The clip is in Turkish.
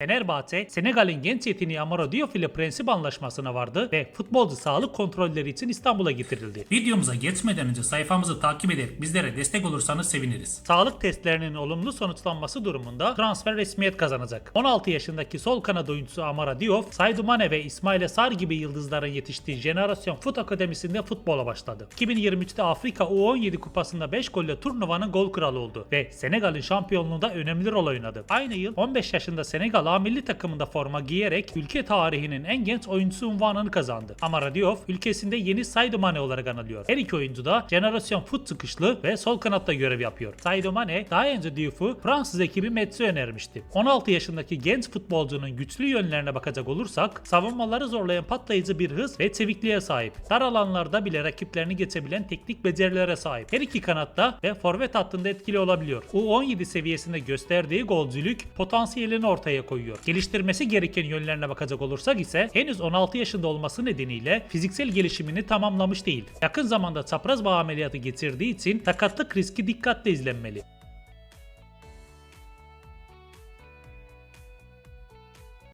Fenerbahçe, Senegal'in genç yeteneği Amara Diouf ile prensip anlaşmasına vardı ve futbolcu sağlık kontrolleri için İstanbul'a getirildi. Videomuza geçmeden önce sayfamızı takip ederek bizlere destek olursanız seviniriz. Sağlık testlerinin olumlu sonuçlanması durumunda transfer resmiyet kazanacak. 16 yaşındaki sol kanat oyuncusu Amara Diouf, Sadio Mane ve İsmail Sar gibi yıldızların yetiştiği Jenerasyon Fut Akademisi'nde futbola başladı. 2023'te Afrika U17 kupasında 5 golle turnuvanın gol kralı oldu ve Senegal'in şampiyonluğunda önemli rol oynadı. Aynı yıl 15 yaşında Senegal A milli takımında forma giyerek ülke tarihinin en genç oyuncusu unvanını kazandı. Amara Diouf ülkesinde yeni Sadio Mane olarak anılıyor. Her iki oyuncu da Jenerasyon Fut çıkışlı ve sol kanatta görev yapıyor. Sadio Mane daha önce Diouf'u Fransız ekibi Metz'e önermişti. 16 yaşındaki genç futbolcunun güçlü yönlerine bakacak olursak savunmaları zorlayan patlayıcı bir hız ve çevikliğe sahip. Dar alanlarda bile rakiplerini geçebilen teknik becerilere sahip. Her iki kanatta ve forvet hattında etkili olabiliyor. U17 seviyesinde gösterdiği golcülük potansiyelini ortaya koyuyor. Geliştirmesi gereken yönlerine bakacak olursak ise henüz 16 yaşında olması nedeniyle fiziksel gelişimini tamamlamış değil. Yakın zamanda çapraz bağ ameliyatı geçirdiği için sakatlık riski dikkatle izlenmeli.